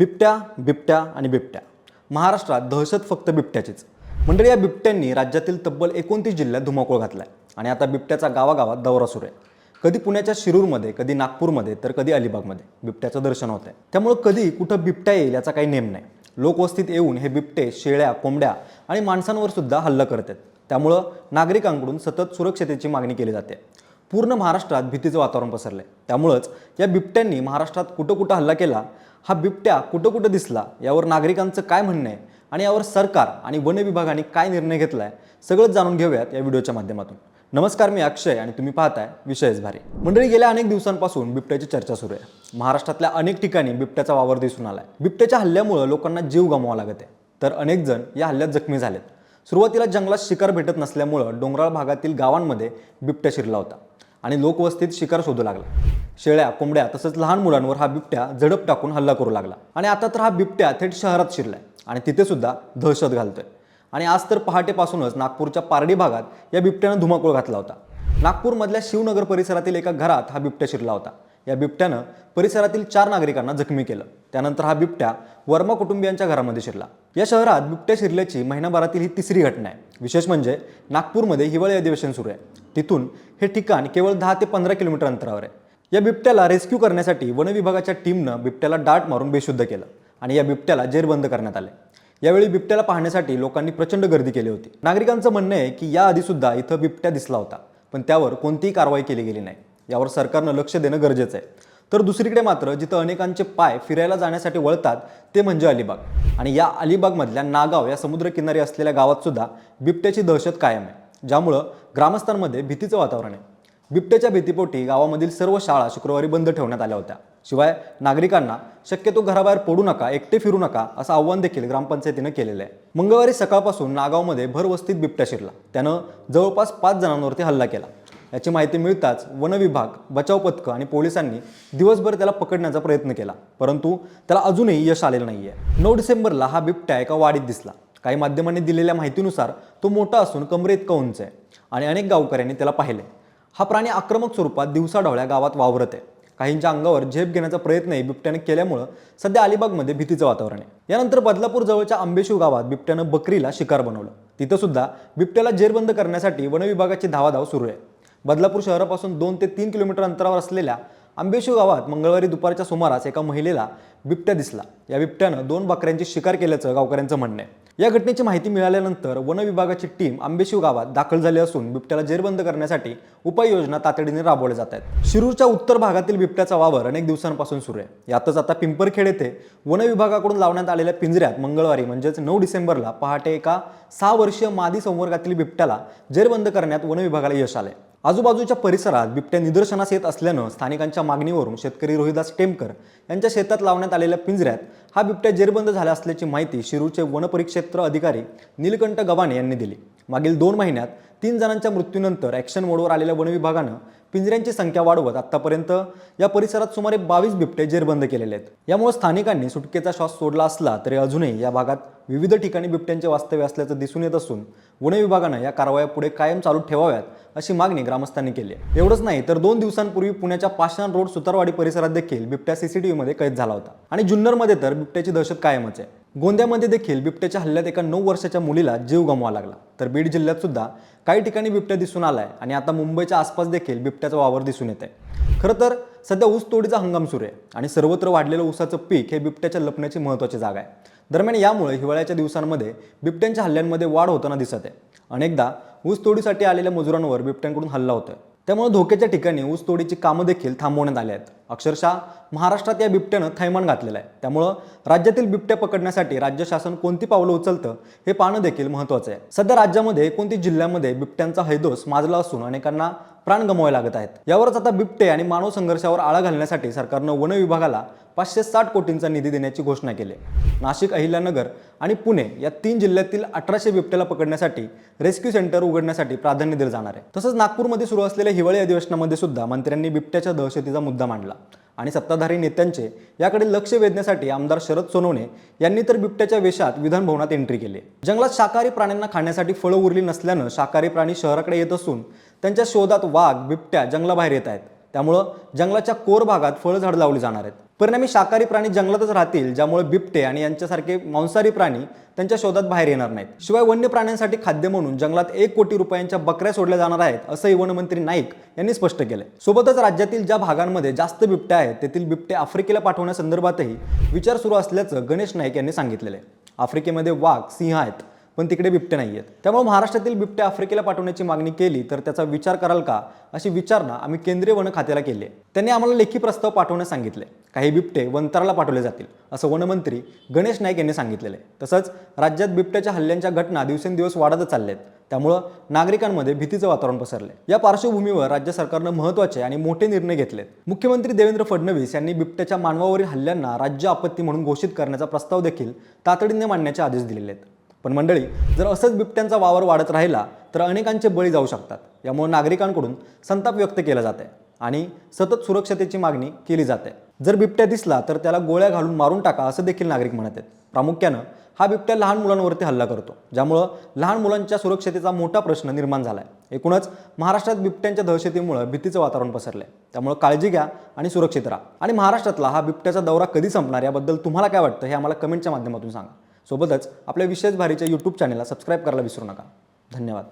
बिबट्या बिबट्या आणि बिबट्या. महाराष्ट्रात दहशत फक्त बिबट्याचीच. मंडळी या बिबट्यांनी राज्यातील तब्बल एकोणतीस जिल्ह्यात धुमाकूळ घातलाय आणि आता बिबट्याचा गावागावात दौरा सुरू आहे. कधी पुण्याच्या शिरूरमध्ये कधी नागपूरमध्ये तर कधी अलिबागमध्ये बिबट्याचं दर्शन होत आहे त्यामुळं कधी कुठं बिबट्या येईल याचा काही नेम नाही. लोकवस्तीत येऊन हे बिबटे शेळ्या कोंबड्या आणि माणसांवर सुद्धा हल्ला करतात. त्यामुळं नागरिकांकडून सतत सुरक्षतेची मागणी केली जाते. पूर्ण महाराष्ट्रात भीतीचं वातावरण पसरलं आहे त्यामुळंच या बिबट्यांनी महाराष्ट्रात कुठं कुठं हल्ला केला हा बिबट्या कुठं कुठं दिसला यावर नागरिकांचं काय म्हणणं आहे आणि यावर सरकार आणि वन विभागाने काय निर्णय घेतला आहे सगळंच जाणून घेऊयात या व्हिडिओच्या माध्यमातून. नमस्कार मी अक्षय आणि तुम्ही पाहताय विषयच भारी. मंडळी गेल्या अनेक दिवसांपासून बिबट्याची चर्चा सुरू आहे. महाराष्ट्रातल्या अनेक ठिकाणी बिबट्याचा वावर दिसून आलाय. बिबट्याच्या हल्ल्यामुळं लोकांना जीव गमवावा लागत आहे. तर अनेक जण या हल्ल्यात जखमी झालेत. सुरुवातीला जंगलात शिकार भेटत नसल्यामुळं डोंगराळ भागातील गावांमध्ये बिबट्या शिरला होता. आणि लोकवस्तीत शिकार शोधू लागला. शेळ्या कोंबड्या तसंच लहान मुलांवर हा बिबट्या झडप टाकून हल्ला करू लागला. आणि आता तर हा बिबट्या थेट शहरात शिरलाय आणि तिथे सुद्धा दहशत घालतोय. आणि आज तर पहाटेपासूनच नागपूरच्या पारडी भागात या बिबट्यानं धुमाकूळ घातला होता. नागपूरमधल्या शिवनगर परिसरातील एका घरात हा बिबट्या शिरला होता. या बिबट्यानं परिसरातील चार नागरिकांना जखमी केलं. त्यानंतर हा बिबट्या वर्मा कुटुंबियांच्या घरामध्ये शिरला. या शहरात बिबट्या शिरल्याची महिनाभरातील ही तिसरी घटना आहे. विशेष म्हणजे नागपूरमध्ये हिवाळी अधिवेशन सुरू आहे. तिथून हे ठिकाण केवळ दहा ते पंधरा किलोमीटर अंतरावर आहे. या बिबट्याला रेस्क्यू करण्यासाठी वनविभागाच्या टीमनं बिबट्याला डाट मारून बेशुद्ध केलं आणि या बिबट्याला जेरबंद करण्यात आले. यावेळी बिबट्याला पाहण्यासाठी लोकांनी प्रचंड गर्दी केली होती. नागरिकांचं म्हणणं आहे की याआधी सुद्धा इथं बिबट्या दिसला होता पण त्यावर कोणतीही कारवाई केली गेली नाही. यावर सरकारनं लक्ष देणं गरजेचं आहे. तर दुसरीकडे मात्र जिथं अनेकांचे पाय फिरायला जाण्यासाठी वळतात ते म्हणजे अलिबाग. आणि या अलिबागमधल्या नागाव या समुद्रकिनारी असलेल्या गावात सुद्धा बिबट्याची दहशत कायम आहे ज्यामुळं ग्रामस्थांमध्ये भीतीचं वातावरण आहे. बिबट्याच्या भीतीपोटी गावामधील सर्व शाळा शुक्रवारी बंद ठेवण्यात आल्या होत्या. शिवाय नागरिकांना शक्यतो घराबाहेर पडू नका एकटे फिरू नका असं आव्हान देखील ग्रामपंचायतीनं केलेलं आहे. मंगळवारी सकाळपासून नागावमध्ये भरवस्तीत बिबट्या शिरला. त्यानं जवळपास पाच जणांवरती हल्ला केला. याची माहिती मिळताच वनविभाग बचाव पथकं आणि पोलिसांनी दिवसभर त्याला पकडण्याचा प्रयत्न केला. परंतु त्याला अजूनही यश आलेलं नाही आहे नऊ डिसेंबरला हा बिबट्या एका वाडीत दिसला. काही माध्यमांनी दिलेल्या माहितीनुसार तो मोठा असून कमरे इतका उंच आहे आणि अनेक गावकऱ्यांनी त्याला पाहिले. हा प्राणी आक्रमक स्वरूपात दिवसाढवळ्या गावात वावरत आहे. काहींच्या अंगावर झेप घेण्याचा प्रयत्नही बिबट्याने केल्यामुळं सध्या अलिबागमध्ये भीतीचं वातावरण आहे. यानंतर बदलापूर जवळच्या आंबेशिव गावात बिबट्यानं बकरीला शिकार बनवलं. तिथं सुद्धा बिबट्याला जेरबंद करण्यासाठी वनविभागाची धावाधाव सुरू आहे. बदलापूर शहरापासून दोन ते तीन किलोमीटर अंतरावर असलेल्या आंबेशिव गावात मंगळवारी दुपारच्या सुमारास एका महिलेला बिबट्या दिसला. या बिबट्यानं दोन बकऱ्यांची शिकार केल्याचं गावकऱ्यांचं म्हणणं आहे. या घटनेची माहिती मिळाल्यानंतर वन विभागाची टीम आंबेशिव गावात दाखल झाली असून बिबट्याला जेरबंद करण्यासाठी उपाययोजना तातडीने राबवल्या जात आहेत. शिरूरच्या उत्तर भागातील बिबट्याचा वावर अनेक दिवसांपासून सुरू आहे. यातच आता पिंपरखेड येथे वन विभागाकडून लावण्यात आलेल्या पिंजऱ्यात मंगळवारी म्हणजेच नऊ डिसेंबरला पहाटे एका सहा वर्षीय मादी संवर्गातील बिबट्याला जेरबंद करण्यात वन विभागाला यश आले आजूबाजूच्या परिसरात बिबट्या निदर्शनास येत असल्यानं स्थानिकांच्या मागणीवरून शेतकरी रोहिदास टेमकर यांच्या शेतात लावण्यात आलेल्या पिंजऱ्यात हा बिबट्या जेरबंद झाला असल्याची माहिती शिरूरचे वनपरिक्षेत्र अधिकारी नीलकंठ गव्हाणे यांनी दिली. मागील दोन महिन्यात तीन जणांच्या मृत्यूनंतर ॲक्शन मोडवर आलेल्या वनविभागानं पिंजऱ्यांची संख्या वाढवत आत्तापर्यंत या परिसरात सुमारे बावीस बिबटे जेरबंद केलेले आहेत. यामुळे स्थानिकांनी सुटकेचा श्वास सोडला असला तरी अजूनही या भागात विविध ठिकाणी बिबट्यांचे वास्तव्य असल्याचं दिसून येत असून वनविभागानं या कारवाया पुढे कायम चालू ठेवाव्यात अशी मागणी ग्रामस्थांनी केली आहे. एवढंच नाही तर दोन दिवसांपूर्वी पुण्याच्या पाषाण रोड सुतारवाडी परिसरात देखील बिबट्या सीसीटीव्हीमध्ये कैद झाला होता. आणि जुन्नरमध्ये तर बिबट्याची दहशत कायमच आहे. गोंद्यामध्ये देखील बिबट्याच्या हल्ल्यात एका नऊ वर्षाच्या मुलीला जीव गमवा लागला. तर बीड जिल्ह्यात सुद्धा काही ठिकाणी बिबट्या दिसून आलाय आणि आता मुंबईच्या आसपास देखील बिबट्याचा वावर दिसून येत आहे खरं तर सध्या ऊस तोडीचा हंगाम सुरू आहे आणि सर्वत्र वाढलेलं ऊसाचं पीक हे बिबट्याच्या लपण्याची महत्त्वाची जागा आहे. दरम्यान यामुळे हिवाळ्याच्या दिवसांमध्ये बिबट्यांच्या हल्ल्यांमध्ये वाढ होताना दिसत आहे. अनेकदा ऊस तोडीसाठी आलेल्या मजुरांवर बिबट्यांकडून हल्ला होतोय. त्यामुळे धोक्याच्या ठिकाणी ऊस तोडीची कामं देखील थांबवण्यात आली आहेत. अक्षरशः महाराष्ट्रात या बिबट्यानं थैमान घातलेलं आहे. त्यामुळं राज्यातील बिबट्या पकडण्यासाठी राज्य शासन कोणती पावलं उचलतं हे पाहणं देखील महत्त्वाचं आहे. सध्या राज्यामध्ये कोणती जिल्ह्यामध्ये बिबट्यांचा हैदोस माजला असून अनेकांना प्राण गमवावे लागत आहेत. यावरच आता बिबटे आणि मानव संघर्षावर आळा घालण्यासाठी सरकारनं वन विभागाला पाचशे साठ कोटींचा निधी देण्याची घोषणा केली. आहे. नाशिक अहिल्यानगर आणि पुणे या तीन जिल्ह्यातील अठराशे बिबट्याला पकडण्यासाठी रेस्क्यू सेंटर उघडण्यासाठी प्राधान्य दिलं जाणार आहे. तसंच नागपूरमध्ये सुरू असलेल्या हिवाळी अधिवेशनामध्ये सुद्धा मंत्र्यांनी बिबट्याच्या दहशतीचा मुद्दा मांडला. आणि सत्ताधारी नेत्यांचे याकडे लक्ष वेधण्यासाठी आमदार शरद सोनवणे यांनी तर बिबट्याच्या वेशात विधान भवनात एंट्री केली. जंगलात शाकाहारी प्राण्यांना खाण्यासाठी फळं उरली नसल्यानं शाकाहारी प्राणी शहराकडे येत असून त्यांच्या शोधात वाघ बिबट्या जंगलाबाहेर येत आहेत. त्यामुळं जंगलाच्या कोर भागात फळझाड लावली जाणार आहेत. परिणामी शाकाहारी प्राणी जंगलातच राहतील ज्यामुळे बिबटे आणि यांच्यासारखे मांसाहारी प्राणी त्यांच्या शोधात बाहेर येणार नाहीत. शिवाय वन्य प्राण्यांसाठी खाद्य म्हणून जंगलात एक कोटी रुपयांच्या बकऱ्या सोडल्या जाणार आहेत असंही वनमंत्री नाईक यांनी स्पष्ट केलंय. सोबतच राज्यातील ज्या भागांमध्ये जास्त बिबट्या आहेत तेथील बिबटे आफ्रिकेला पाठवण्यासंदर्भातही विचार सुरू असल्याचं गणेश नाईक यांनी सांगितलेलं आहे. आफ्रिकेमध्ये वाघ सिंह आहेत. पण तिकडे बिबटे नाही आहेत. त्यामुळे महाराष्ट्रातील बिबटे आफ्रिकेला पाठवण्याची मागणी केली तर त्याचा विचार कराल का अशी विचारणा आम्ही केंद्रीय वन खात्याला केली आहे. त्यांनी आम्हाला लेखी प्रस्ताव पाठवण्यास सांगितले. काही बिबटे वंताराला पाठवले जातील असं वनमंत्री गणेश नाईक यांनी सांगितलेलं आहे. तसंच राज्यात बिबट्याच्या हल्ल्यांच्या घटना दिवसेंदिवस वाढतच चालल्या आहेत. त्यामुळं नागरिकांमध्ये भीतीचं वातावरण पसरले या पार्श्वभूमीवर राज्य सरकारनं महत्त्वाचे आणि मोठे निर्णय घेतलेत. मुख्यमंत्री देवेंद्र फडणवीस यांनी बिबट्याच्या मानवावरील हल्ल्यांना राज्य आपत्ती म्हणून घोषित करण्याचा प्रस्ताव देखील तातडीने मांडण्याचे आदेश दिलेले आहेत. पण मंडळी जर असंच बिबट्यांचा वावर वाढत राहिला तर अनेकांचे बळी जाऊ शकतात. यामुळे नागरिकांकडून संताप व्यक्त केला जात आहे आणि सतत सुरक्षतेची मागणी केली जाते. जर बिबट्या दिसला तर त्याला गोळ्या घालून मारून टाका असं देखील नागरिक म्हणत आहेत. प्रामुख्यानं हा बिबट्या लहान मुलांवरती हल्ला करतो ज्यामुळं लहान मुलांच्या सुरक्षतेचा मोठा प्रश्न निर्माण झाला आहे एकूणच महाराष्ट्रात बिबट्यांच्या दहशतीमुळं भीतीचं वातावरण पसरलं आहे त्यामुळं काळजी घ्या आणि सुरक्षित राहा. आणि महाराष्ट्रातला हा बिबट्याचा दौरा कधी संपणार याबद्दल तुम्हाला काय वाटतं हे आम्हाला कमेंटच्या माध्यमातून सांगा. सोबतच आपल्या विशेष भारीच्या यूट्यूब चॅनलला सबस्क्राईब करायला विसरू नका. धन्यवाद.